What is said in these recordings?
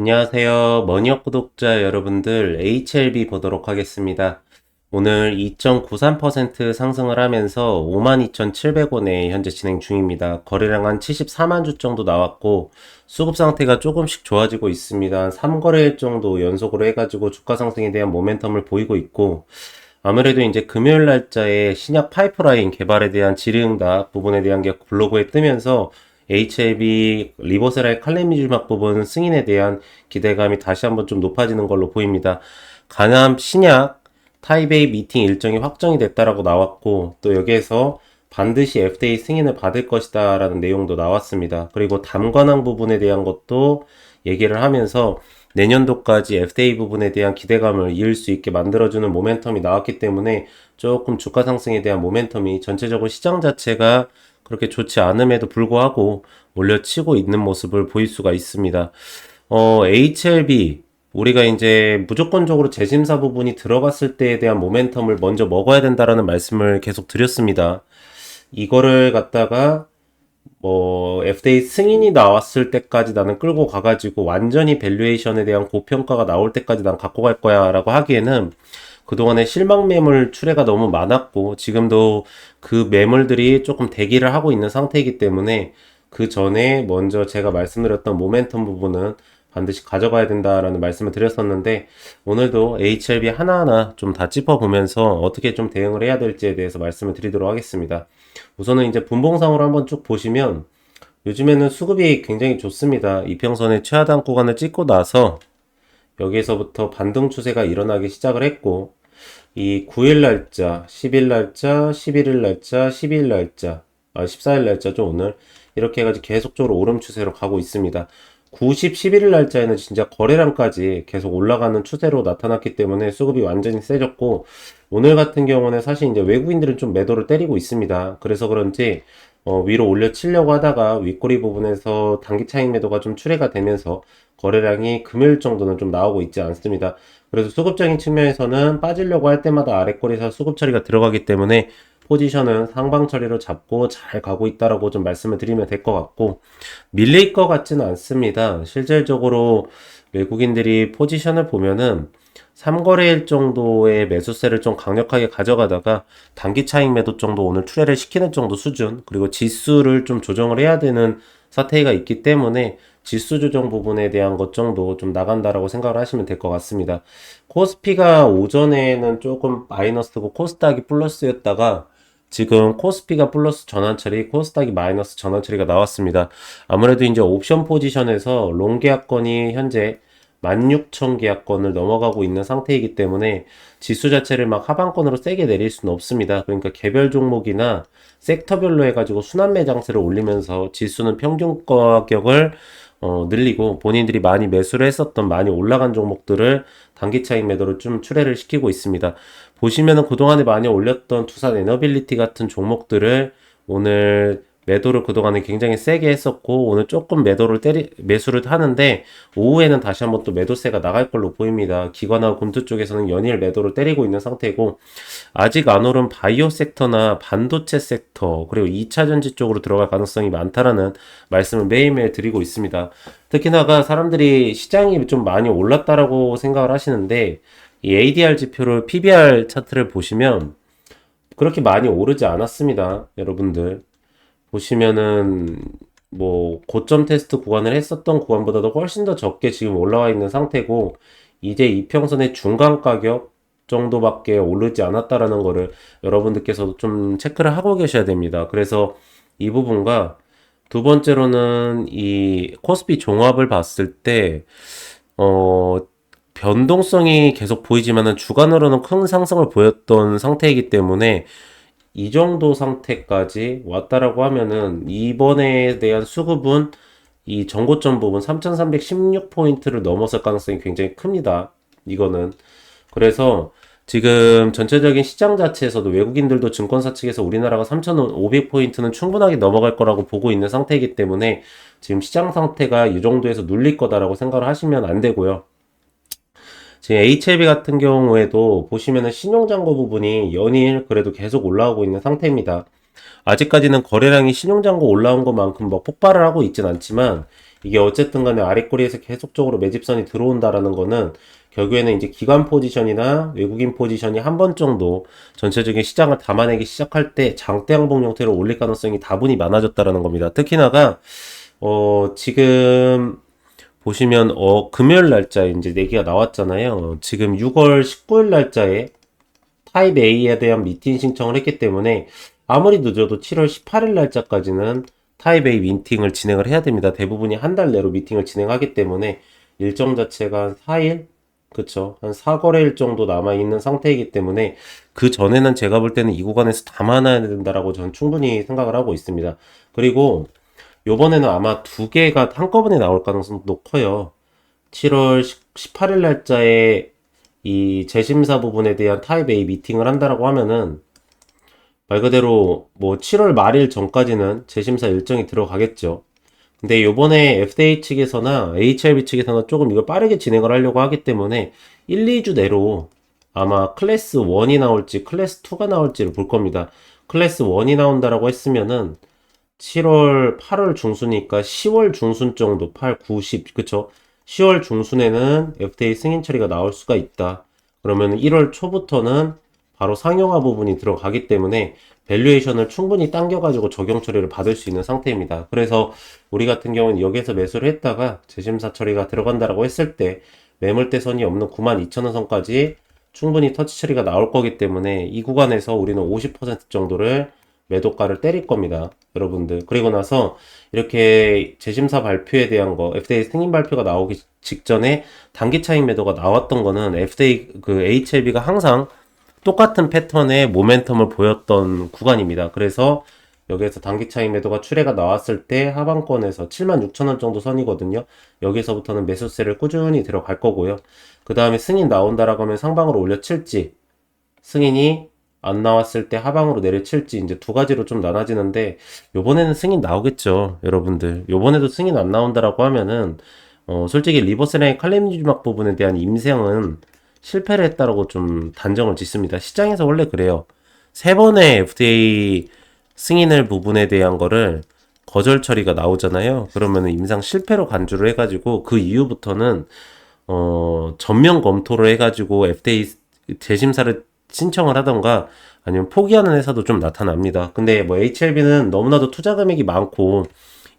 안녕하세요. 머니업 구독자 여러분들, HLB 보도록 하겠습니다. 오늘 2.93% 상승을 하면서 52,700원에 현재 진행 중입니다. 거래량 한 74만 주 정도 나왔고, 수급 상태가 조금씩 좋아지고 있습니다. 3거래일 정도 연속으로 해가지고 주가 상승에 대한 모멘텀을 보이고 있고, 아무래도 이제 금요일 날짜에 신약 파이프라인 개발에 대한 질의응답 부분에 대한 게 블로그에 뜨면서 HLB 리버스라의 칼레미주막 부분 승인에 대한 기대감이 다시 한번 좀 높아지는 걸로 보입니다. 간암 신약 타이베이 미팅 일정이 확정이 됐다라고 나왔고 또 여기에서 반드시 FDA 승인을 받을 것이다 라는 내용도 나왔습니다. 그리고 담관항 부분에 대한 것도 얘기를 하면서 내년도까지 FDA 부분에 대한 기대감을 이을 수 있게 만들어주는 모멘텀이 나왔기 때문에 조금 주가 상승에 대한 모멘텀이 전체적으로 시장 자체가 그렇게 좋지 않음에도 불구하고 올려치고 있는 모습을 보일 수가 있습니다. 어, HLB, 우리가 이제 무조건적으로 재심사 부분이 들어갔을 때에 대한 모멘텀을 먼저 먹어야 된다라는 말씀을 계속 드렸습니다. 이거를 갖다가 뭐 FDA 승인이 나왔을 때까지 나는 끌고 가가지고 완전히 밸류에이션에 대한 고평가가 나올 때까지 난 갖고 갈 거야라고 하기에는 그동안에 실망 매물 출회가 너무 많았고 지금도 그 매물들이 조금 대기를 하고 있는 상태이기 때문에 그 전에 먼저 제가 말씀드렸던 모멘텀 부분은 반드시 가져가야 된다라는 말씀을 드렸었는데 오늘도 HLB 하나하나 좀 다 짚어보면서 어떻게 좀 대응을 해야 될지에 대해서 말씀을 드리도록 하겠습니다. 우선은 이제 분봉상으로 한번 쭉 보시면 요즘에는 수급이 굉장히 좋습니다. 이평선의 최하단 구간을 찍고 나서 여기에서부터 반등 추세가 일어나기 시작을 했고 이 9일 날짜, 10일 날짜, 11일 날짜, 12일 날짜, 아, 14일 날짜죠, 오늘. 이렇게 해가지고 계속적으로 오름 추세로 가고 있습니다. 90, 11일 날짜에는 진짜 거래량까지 계속 올라가는 추세로 나타났기 때문에 수급이 완전히 세졌고, 오늘 같은 경우는 사실 이제 외국인들은 좀 매도를 때리고 있습니다. 그래서 그런지, 어, 위로 올려 치려고 하다가 윗꼬리 부분에서 단기 차익 매도가 좀 출회가 되면서 거래량이 금요일 정도는 좀 나오고 있지 않습니다. 그래서 수급적인 측면에서는 빠지려고 할 때마다 아래꼬리에서 수급 처리가 들어가기 때문에 포지션은 상방 처리로 잡고 잘 가고 있다라고 좀 말씀을 드리면 될 것 같고 밀릴 것 같지는 않습니다. 실질적으로 외국인들이 포지션을 보면은 3거래일 정도의 매수세를 좀 강력하게 가져가다가 단기 차익 매도 정도 오늘 투례를 시키는 정도 수준 그리고 지수를 좀 조정을 해야 되는 사태가 있기 때문에 지수 조정 부분에 대한 것 정도 좀 나간다라고 생각을 하시면 될 것 같습니다. 코스피가 오전에는 조금 마이너스고 코스닥이 플러스였다가 지금 코스피가 플러스 전환 처리, 코스닥이 마이너스 전환 처리가 나왔습니다. 아무래도 이제 옵션 포지션에서 롱 계약권이 현재 16,000 계약권을 넘어가고 있는 상태이기 때문에 지수 자체를 막 하방권으로 세게 내릴 수는 없습니다. 그러니까 개별 종목이나 섹터별로 해가지고 순환 매장세를 올리면서 지수는 평균 가격을 어, 늘리고 본인들이 많이 매수를 했었던 많이 올라간 종목들을 단기 차익 매도를 좀 출회를 시키고 있습니다. 보시면은 그동안에 많이 올렸던 투산 에너빌리티 같은 종목들을 오늘 매도를 그동안에 굉장히 세게 했었고 오늘 조금 매도를 때리 매수를 하는데 오후에는 다시 한번 또 매도세가 나갈 걸로 보입니다. 기관하고 금투 쪽에서는 연일 매도를 때리고 있는 상태고 아직 안 오른 바이오 섹터나 반도체 섹터 그리고 2차 전지 쪽으로 들어갈 가능성이 많다라는 말씀을 매일매일 드리고 있습니다. 특히나가 사람들이 시장이 좀 많이 올랐다라고 생각을 하시는데 이 ADR 지표를 PBR 차트를 보시면 그렇게 많이 오르지 않았습니다. 여러분들. 보시면은 뭐 고점 테스트 구간을 했었던 구간보다도 훨씬 더 적게 지금 올라와 있는 상태고 이제 이평선의 중간 가격 정도밖에 오르지 않았다라는 거를 여러분들께서도 좀 체크를 하고 계셔야 됩니다. 그래서 이 부분과 두 번째로는 이 코스피 종합을 봤을 때, 어, 변동성이 계속 보이지만은 주간으로는 큰 상승을 보였던 상태이기 때문에 이 정도 상태까지 왔다라고 하면은 이번에 대한 수급은 이 정고점 부분 3316포인트를 넘어설 가능성이 굉장히 큽니다. 이거는. 그래서 지금 전체적인 시장 자체에서도 외국인들도 증권사 측에서 우리나라가 3,500포인트는 충분하게 넘어갈 거라고 보고 있는 상태이기 때문에 지금 시장 상태가 이 정도에서 눌릴 거다라고 생각을 하시면 안 되고요. 지금 HLB 같은 경우에도 보시면은 신용잔고 부분이 연일 그래도 계속 올라오고 있는 상태입니다. 아직까지는 거래량이 신용잔고 올라온 것만큼 뭐 폭발을 하고 있진 않지만 이게 어쨌든 간에 아랫꼬리에서 계속적으로 매집선이 들어온다라는 거는 결국에는 이제 기관 포지션이나 외국인 포지션이 한 번 정도 전체적인 시장을 담아내기 시작할 때 장대 항복 형태로 올릴 가능성이 다분히 많아졌다라는 겁니다. 특히나가 어 지금 보시면 어 금요일 날짜에 이제 내기가 나왔잖아요. 지금 6월 19일 날짜에 타입 A에 대한 미팅 신청을 했기 때문에 아무리 늦어도 7월 18일 날짜까지는 타입 A 미팅을 진행을 해야 됩니다. 대부분이 한 달 내로 미팅을 진행하기 때문에 일정 자체가 한 4일? 그쵸. 한 4거래일 정도 남아있는 상태이기 때문에 그 전에는 제가 볼 때는 이 구간에서 담아놔야 된다라고 저는 충분히 생각을 하고 있습니다. 그리고 요번에는 아마 두 개가 한꺼번에 나올 가능성도 커요. 7월 18일 날짜에 이 재심사 부분에 대한 타입 A 미팅을 한다라고 하면은 말 그대로 뭐 7월 말일 전까지는 재심사 일정이 들어가겠죠. 근데 요번에 FDA 측에서나 HRB 측에서는 조금 이걸 빠르게 진행을 하려고 하기 때문에 1, 2주 내로 아마 클래스 1이 나올지 클래스 2가 나올지를 볼 겁니다. 클래스 1이 나온다라고 했으면은 7월, 8월 중순이니까 10월 중순 정도, 8, 9, 10, 그쵸? 10월 중순에는 FDA 승인 처리가 나올 수가 있다. 그러면 1월 초부터는 바로 상용화 부분이 들어가기 때문에 밸류에이션을 충분히 당겨가지고 적용 처리를 받을 수 있는 상태입니다. 그래서 우리 같은 경우는 여기에서 매수를 했다가 재심사 처리가 들어간다라고 했을 때 매물대선이 없는 92,000원 선까지 충분히 터치 처리가 나올 거기 때문에 이 구간에서 우리는 50% 정도를 매도가를 때릴 겁니다. 여러분들. 그리고 나서 이렇게 재심사 발표에 대한 거, FDA 승인 발표가 나오기 직전에 단기 차익 매도가 나왔던 거는 FDA 그 HLB가 항상 똑같은 패턴의 모멘텀을 보였던 구간입니다. 그래서 여기에서 단기 차익 매도가 출회가 나왔을 때 하방권에서 76,000원 정도 선이거든요. 여기서부터는 매수세를 꾸준히 들어갈 거고요. 그 다음에 승인 나온다라고 하면 상방으로 올려칠지 승인이 안 나왔을 때 하방으로 내려칠지 이제 두 가지로 좀 나눠지는데 요번에는 승인 나오겠죠 여러분들. 요번에도 승인 안 나온다라고 하면은 어 솔직히 리버스라인 칼렘니주막 부분에 대한 임상은 실패를 했다라고 좀 단정을 짓습니다. 시장에서 원래 그래요. 세 번의 FDA 승인을 부분에 대한 거를 거절 처리가 나오잖아요. 그러면은 임상 실패로 간주를 해가지고 그 이후부터는 어 전면 검토를 해가지고 FDA 재심사를 신청을 하던가 아니면 포기하는 회사도 좀 나타납니다. 근데 뭐 HLB는 너무나도 투자 금액이 많고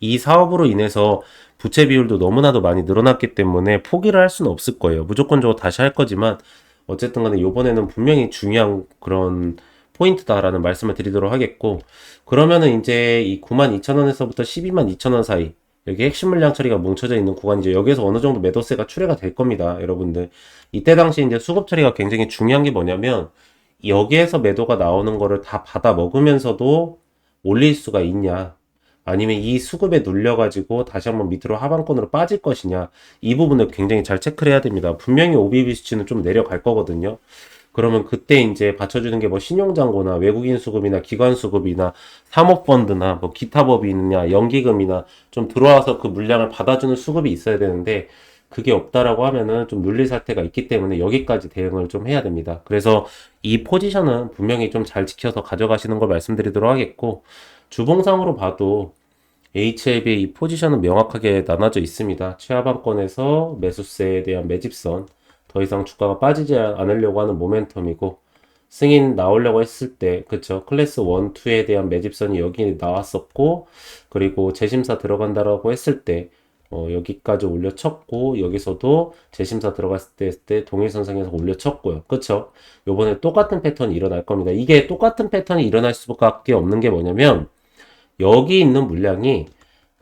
이 사업으로 인해서 부채 비율도 너무나도 많이 늘어났기 때문에 포기를 할 수는 없을 거예요. 무조건적으로 다시 할 거지만 어쨌든 간에 요번에는 분명히 중요한 그런 포인트다라는 말씀을 드리도록 하겠고 그러면은 이제 이 92,000원에서부터 122,000원 사이 여기 핵심 물량 처리가 뭉쳐져 있는 구간이죠. 여기에서 어느 정도 매도세가 출회가 될 겁니다. 여러분들. 이때 당시 이제 수급 처리가 굉장히 중요한 게 뭐냐면 여기에서 매도가 나오는 거를 다 받아 먹으면서도 올릴 수가 있냐. 아니면 이 수급에 눌려가지고 다시 한번 밑으로 하방권으로 빠질 것이냐. 이 부분을 굉장히 잘 체크를 해야 됩니다. 분명히 OBB 수치는 좀 내려갈 거거든요. 그러면 그때 이제 받쳐주는 게 뭐 신용장고나 외국인 수급이나 기관 수급이나 사모펀드나 뭐 기타 법인이냐 연기금이나 좀 들어와서 그 물량을 받아주는 수급이 있어야 되는데 그게 없다라고 하면은 좀 눌릴 사태가 있기 때문에 여기까지 대응을 좀 해야 됩니다. 그래서 이 포지션은 분명히 좀 잘 지켜서 가져가시는 걸 말씀드리도록 하겠고 주봉상으로 봐도 HLB의 이 포지션은 명확하게 나눠져 있습니다. 최하방권에서 매수세에 대한 매집선 더 이상 주가가 빠지지 않으려고 하는 모멘텀이고 승인 나오려고 했을 때 그쵸? 클래스 1, 2에 대한 매집선이 여기 나왔었고 그리고 재심사 들어간다라고 했을 때 어, 여기까지 올려쳤고 여기서도 재심사 들어갔을 때, 때 동일선상에서 올려쳤고요. 그쵸? 요번에 똑같은 패턴이 일어날 겁니다. 이게 똑같은 패턴이 일어날 수밖에 없는 게 뭐냐면 여기 있는 물량이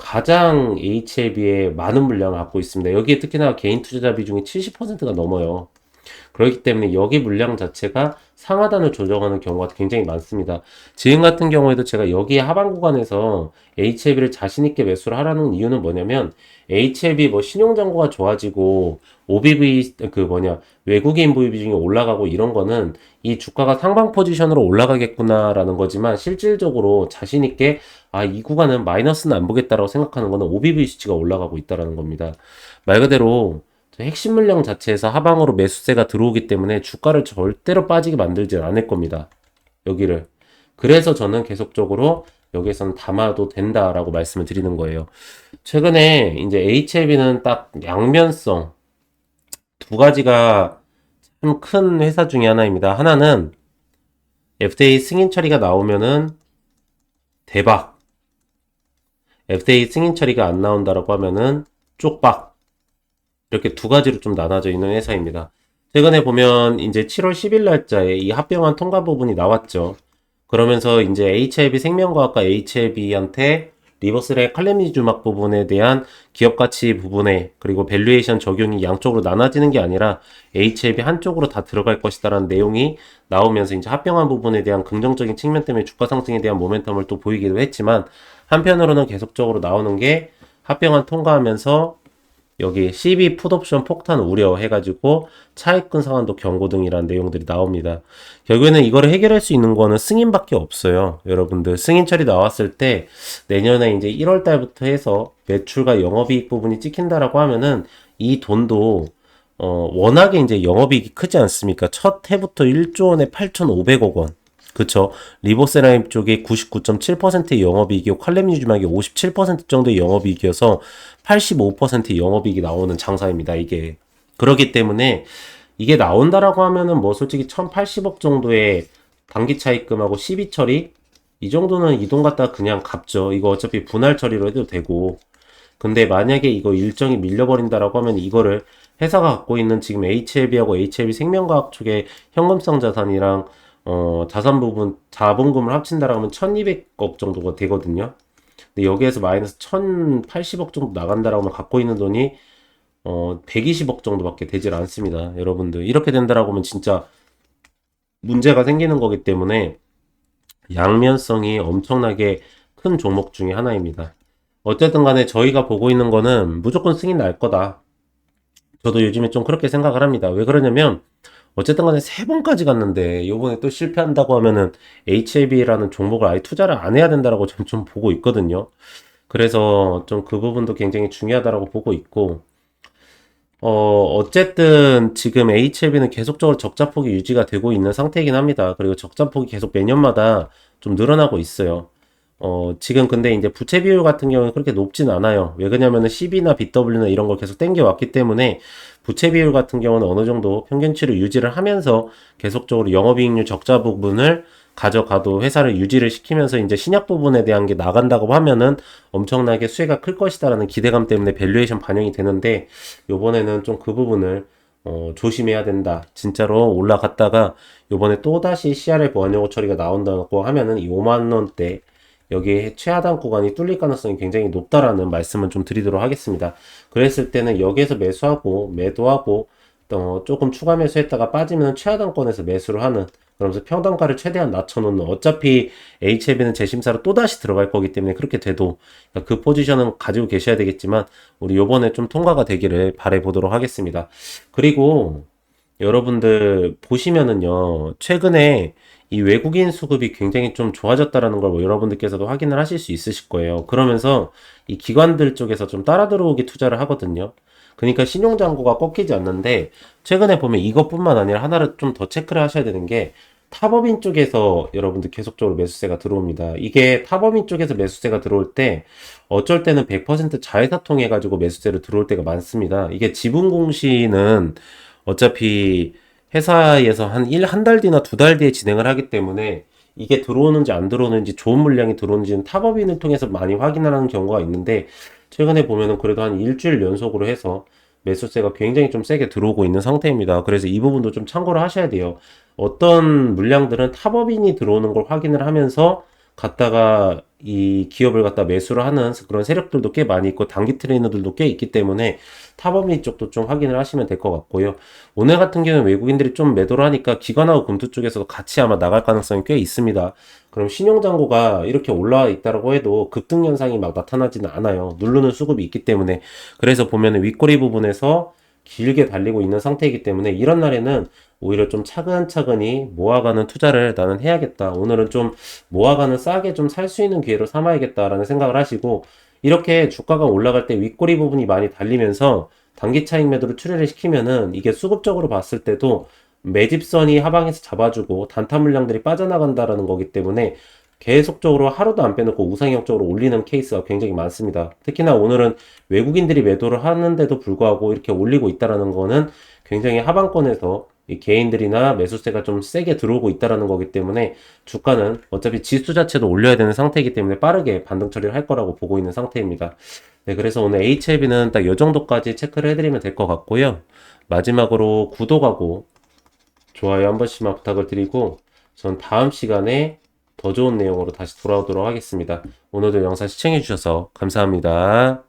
가장 HLB에 많은 물량을 갖고 있습니다. 여기에 특히나 개인 투자자 비중이 70%가 넘어요. 그렇기 때문에 여기 물량 자체가 상하단을 조정하는 경우가 굉장히 많습니다. 지금 같은 경우에도 제가 여기 하반 구간에서 HLB를 자신있게 매수를 하라는 이유는 뭐냐면 HLB 뭐 신용정보가 좋아지고 OBV 그 뭐냐 외국인 보유 비중이 올라가고 이런 거는 이 주가가 상방 포지션으로 올라가겠구나라는 거지만 실질적으로 자신있게 아 이 구간은 마이너스는 안 보겠다라고 생각하는 거는 OBV 수치가 올라가고 있다라는 겁니다. 말 그대로 핵심 물량 자체에서 하방으로 매수세가 들어오기 때문에 주가를 절대로 빠지게 만들지 않을 겁니다. 여기를. 그래서 저는 계속적으로 여기에서는 담아도 된다라고 말씀을 드리는 거예요. 최근에 이제 HLB는 딱 양면성 두 가지가 참 큰 회사 중에 하나입니다. 하나는 FDA 승인 처리가 나오면은 대박. FDA 승인 처리가 안 나온다라고 하면은 쪽박. 이렇게 두 가지로 좀 나눠져 있는 회사입니다. 최근에 보면 이제 7월 10일 날짜에 이 합병안 통과 부분이 나왔죠. 그러면서 이제 HLB 생명과학과 HLB한테 리버스의 칼레미주막 부분에 대한 기업 가치 부분에 그리고 밸류에이션 적용이 양쪽으로 나눠지는 게 아니라 HLB 한쪽으로 다 들어갈 것이다라는 내용이 나오면서 이제 합병한 부분에 대한 긍정적인 측면 때문에 주가 상승에 대한 모멘텀을 또 보이기도 했지만 한편으로는 계속적으로 나오는 게 합병안 통과하면서 여기 CB 풋옵션 폭탄 우려 해가지고 차익근 상한도 경고 등이라는 내용들이 나옵니다. 결국에는 이거를 해결할 수 있는 거는 승인밖에 없어요. 여러분들 승인 처리 나왔을 때 내년에 이제 1월 달부터 해서 매출과 영업이익 부분이 찍힌다라고 하면은 이 돈도 어 워낙에 이제 영업이익이 크지 않습니까? 첫 해부터 1조 원에 8,500억 원. 그쵸. 리보세라임 쪽에 99.7%의 영업이익이고 칼렘유지막이 57% 정도의 영업이익이어서 85%의 영업이익이 나오는 장사입니다. 이게. 그렇기 때문에 이게 나온다라고 하면은 뭐 솔직히 1080억 정도의 단기 차입금하고 12 처리 이 정도는 이돈 갖다 그냥 갚죠. 이거 어차피 분할 처리로 해도 되고. 근데 만약에 이거 일정이 밀려버린다라고 하면 이거를 회사가 갖고 있는 지금 HLB하고 HLB 생명과학 쪽의 현금성 자산이랑 어, 자산 부분, 자본금을 합친다라고 하면 1200억 정도가 되거든요. 근데 여기에서 마이너스 1080억 정도 나간다라고 하면 갖고 있는 돈이 어, 120억 정도밖에 되질 않습니다. 여러분들. 이렇게 된다라고 하면 진짜 문제가 생기는 거기 때문에 양면성이 엄청나게 큰 종목 중에 하나입니다. 어쨌든 간에 저희가 보고 있는 거는 무조건 승인 날 거다. 저도 요즘에 좀 그렇게 생각을 합니다. 왜 그러냐면 어쨌든 간에 세 번까지 갔는데 요번에 또 실패한다고 하면은 HLB라는 종목을 아예 투자를 안 해야 된다라고 좀, 좀 보고 있거든요. 그래서 좀 그 부분도 굉장히 중요하다라고 보고 있고 어, 어쨌든 지금 HLB는 계속적으로 적자폭이 유지가 되고 있는 상태이긴 합니다. 그리고 적자폭이 계속 매년마다 좀 늘어나고 있어요. 어, 지금 근데 이제 부채 비율 같은 경우는 그렇게 높진 않아요. 왜 그러냐면은 CB나 BW나 이런 걸 계속 땡겨왔기 때문에 부채 비율 같은 경우는 어느 정도 평균치를 유지를 하면서 계속적으로 영업이익률 적자 부분을 가져가도 회사를 유지를 시키면서 이제 신약 부분에 대한 게 나간다고 하면은 엄청나게 수혜가 클 것이다라는 기대감 때문에 밸류에이션 반영이 되는데 요번에는 좀 그 부분을 어, 조심해야 된다. 진짜로 올라갔다가 요번에 또다시 CRL 보완 요구 처리가 나온다고 하면은 이 5만 원대 여기에 최하단 구간이 뚫릴 가능성이 굉장히 높다라는 말씀을 좀 드리도록 하겠습니다. 그랬을 때는 여기에서 매수하고 매도하고 어, 조금 추가 매수했다가 빠지면 최하단권에서 매수를 하는 그러면서 평단가를 최대한 낮춰놓는 어차피 HLB는 재심사로 또다시 들어갈 거기 때문에 그렇게 돼도 그 포지션은 가지고 계셔야 되겠지만 우리 요번에 좀 통과가 되기를 바래 보도록 하겠습니다. 그리고 여러분들 보시면은요 최근에 이 외국인 수급이 굉장히 좀 좋아졌다라는 걸 뭐 여러분들께서도 확인을 하실 수 있으실 거예요. 그러면서 이 기관들 쪽에서 좀 따라 들어오기 투자를 하거든요. 그러니까 신용장고가 꺾이지 않는데 최근에 보면 이것뿐만 아니라 하나를 좀 더 체크를 하셔야 되는 게 타법인 쪽에서 여러분들 계속적으로 매수세가 들어옵니다. 이게 타법인 쪽에서 매수세가 들어올 때 어쩔 때는 100% 자회사 통해 가지고 매수세로 들어올 때가 많습니다. 이게 지분 공시는 어차피 회사에서 한 1, 한달 뒤나 두 달 뒤에 진행을 하기 때문에 이게 들어오는지 안 들어오는지 좋은 물량이 들어오는지는 타법인을 통해서 많이 확인하는 경우가 있는데 최근에 보면은 그래도 한 일주일 연속으로 해서 매수세가 굉장히 좀 세게 들어오고 있는 상태입니다. 그래서 이 부분도 좀 참고를 하셔야 돼요. 어떤 물량들은 타법인이 들어오는 걸 확인을 하면서 갖다가 이 기업을 갖다 매수를 하는 그런 세력들도 꽤 많이 있고 단기 트레이너들도 꽤 있기 때문에 타법인 쪽도 좀 확인을 하시면 될 것 같고요. 오늘 같은 경우는 외국인들이 좀 매도를 하니까 기관하고 금투 쪽에서도 같이 아마 나갈 가능성이 꽤 있습니다. 그럼 신용장고가 이렇게 올라와 있다고 해도 급등 현상이 막 나타나지는 않아요. 누르는 수급이 있기 때문에 그래서 보면은 윗꼬리 부분에서 길게 달리고 있는 상태이기 때문에 이런 날에는 오히려 좀 차근차근히 모아가는 투자를 나는 해야겠다. 오늘은 좀 모아가는 싸게 좀 살 수 있는 기회로 삼아야겠다라는 생각을 하시고 이렇게 주가가 올라갈 때 윗꼬리 부분이 많이 달리면서 단기 차익 매도를 출혈을 시키면은 이게 수급적으로 봤을 때도 매집선이 하방에서 잡아주고 단타 물량들이 빠져나간다라는 거기 때문에 계속적으로 하루도 안 빼놓고 우상향적으로 올리는 케이스가 굉장히 많습니다. 특히나 오늘은 외국인들이 매도를 하는데도 불구하고 이렇게 올리고 있다라는 거는 굉장히 하방권에서 이 개인들이나 매수세가 좀 세게 들어오고 있다라는 거기 때문에 주가는 어차피 지수 자체도 올려야 되는 상태이기 때문에 빠르게 반등 처리를 할 거라고 보고 있는 상태입니다. 네, 그래서 오늘 HLB는 딱 이 정도까지 체크를 해드리면 될 것 같고요. 마지막으로 구독하고 좋아요 한 번씩만 부탁을 드리고 전 다음 시간에 더 좋은 내용으로 다시 돌아오도록 하겠습니다. 오늘도 영상 시청해주셔서 감사합니다.